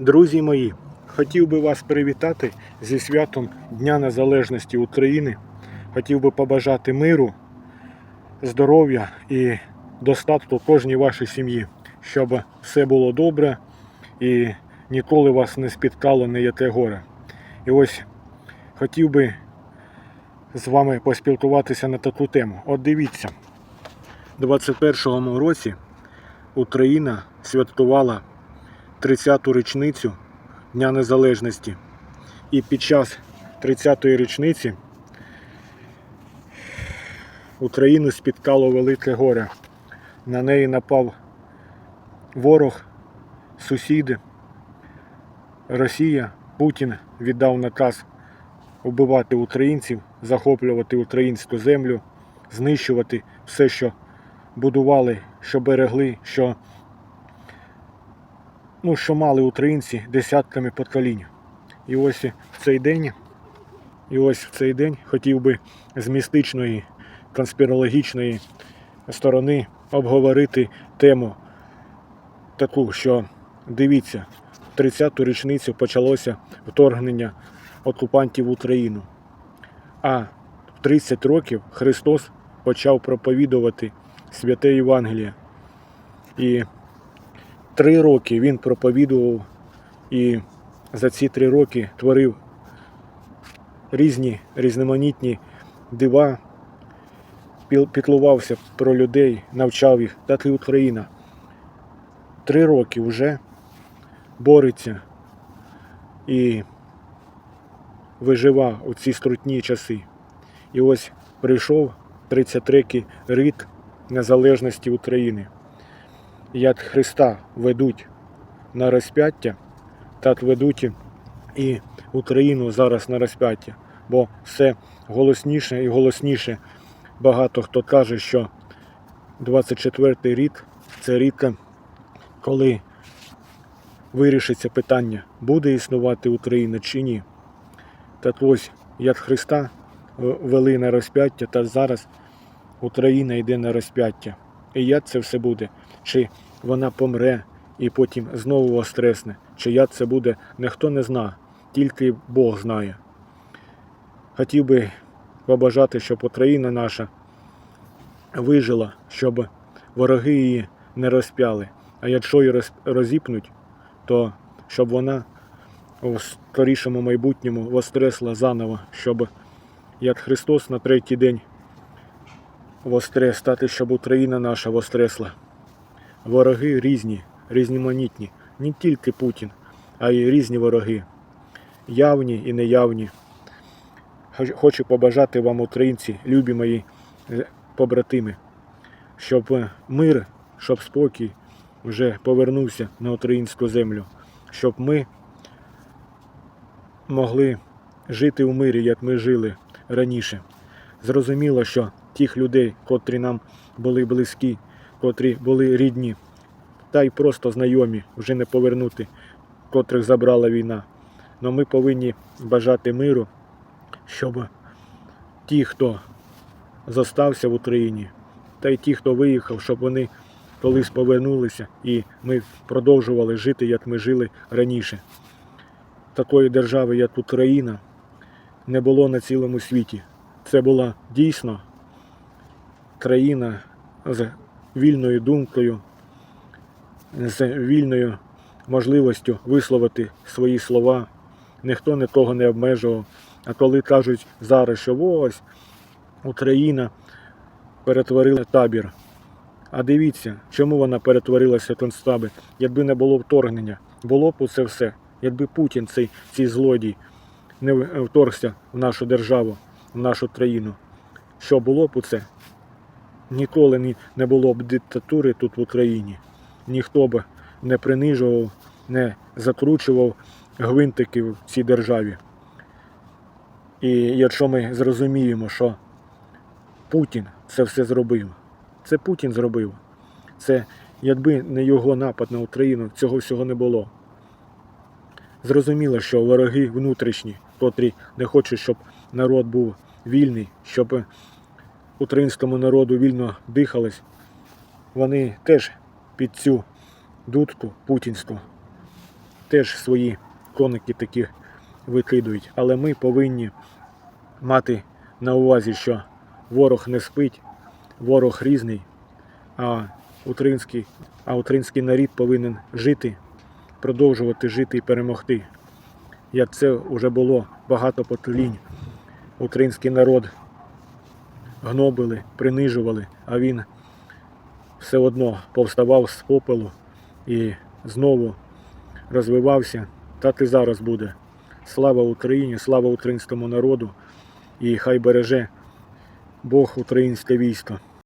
Друзі мої, хотів би вас привітати зі святом Дня Незалежності України. Хотів би побажати миру, здоров'я і достатку кожній вашій сім'ї, щоб все було добре і ніколи вас не спіткало неяте горе. І ось хотів би з вами поспілкуватися на таку тему. От дивіться, у 21-му році Україна святкувала 30-ту річницю Дня Незалежності. І під час 30-ї річниці Україну спіткало велике горе. На неї напав ворог, сусіди. Росія, Путін віддав наказ вбивати українців, захоплювати українську землю, знищувати все, що будували, що берегли, що ну, що мали українці десятками поколінь. І ось в цей день, і ось в цей день хотів би з містичної, конспірологічної сторони обговорити тему таку, що дивіться, в 30-ту річницю почалося вторгнення окупантів в Україну. А в 30 років Христос почав проповідувати святе Євангеліє. І три роки він проповідував і за ці три роки творив різні різноманітні дива, піклувався про людей, навчав їх, так і Україна. Три роки вже бореться і виживав у ці скрутні часи. І ось прийшов 33-й рік незалежності України як Христа ведуть на розп'яття, так ведуть і Україну зараз на розп'яття. Бо все голосніше і голосніше. Багато хто каже, що 24-й рік це рік, коли вирішиться питання, буде існувати Україна чи ні. Так ось, як Христа вели на розп'яття, та зараз Україна йде на розп'яття. І як це все буде? Чи вона помре і потім знову воскресне, чи як це буде, ніхто не зна, тільки Бог знає. Хотів би побажати, щоб Україна наша вижила, щоб вороги її не розп'яли. А якщо її розіпнуть, то щоб вона у скорішому майбутньому воскресла заново, щоб як Христос на третій день воскрес, стати, щоб Україна наша воскресла. Вороги різні, різноманітні, не тільки Путін, а й різні вороги, явні і неявні. Хочу побажати вам, українці, любі мої е, побратими, щоб е, мир, щоб спокій вже повернувся на українську землю, щоб ми могли жити у мирі, як ми жили раніше. Зрозуміло, що тих людей, котрі нам були близькі, котрі були рідні, та й просто знайомі, вже не повернути, котрих забрала війна. Но ми повинні бажати миру, щоб ті, хто зостався в Україні, та й ті, хто виїхав, щоб вони колись повернулися і ми продовжували жити, як ми жили раніше. Такої держави, як Україна, не було на цілому світі. Це була дійсно країна з вільною думкою, з вільною можливістю висловити свої слова. Ніхто нікого не обмежував. А коли кажуть зараз, що ось Україна перетворила табір. А дивіться, чому вона перетворилася в концтабір? Якби не було вторгнення, було б це все. Якби Путін, цей, цей злодій, не вторгся в нашу державу, в нашу країну. Що було б це? Ніколи не було б диктатури тут в Україні. Ніхто б не принижував, не закручував гвинтики в цій державі. І якщо ми зрозуміємо, що Путін це все зробив, це Путін зробив. Це якби не його напад на Україну, цього всього не було. Зрозуміло, що вороги внутрішні, котрі не хочуть, щоб народ був вільний, щоб українському народу вільно дихалось, вони теж під цю дудку путінську теж свої коники такі викидують. Але ми повинні мати на увазі, що ворог не спить, ворог різний, а український, а український народ повинен жити, продовжувати жити і перемогти. Як це вже було багато поколінь. Український народ гнобили, принижували, а він все одно повставав з попелу і знову розвивався. Так і зараз буде. Слава Україні, слава українському народу і хай береже Бог українське військо.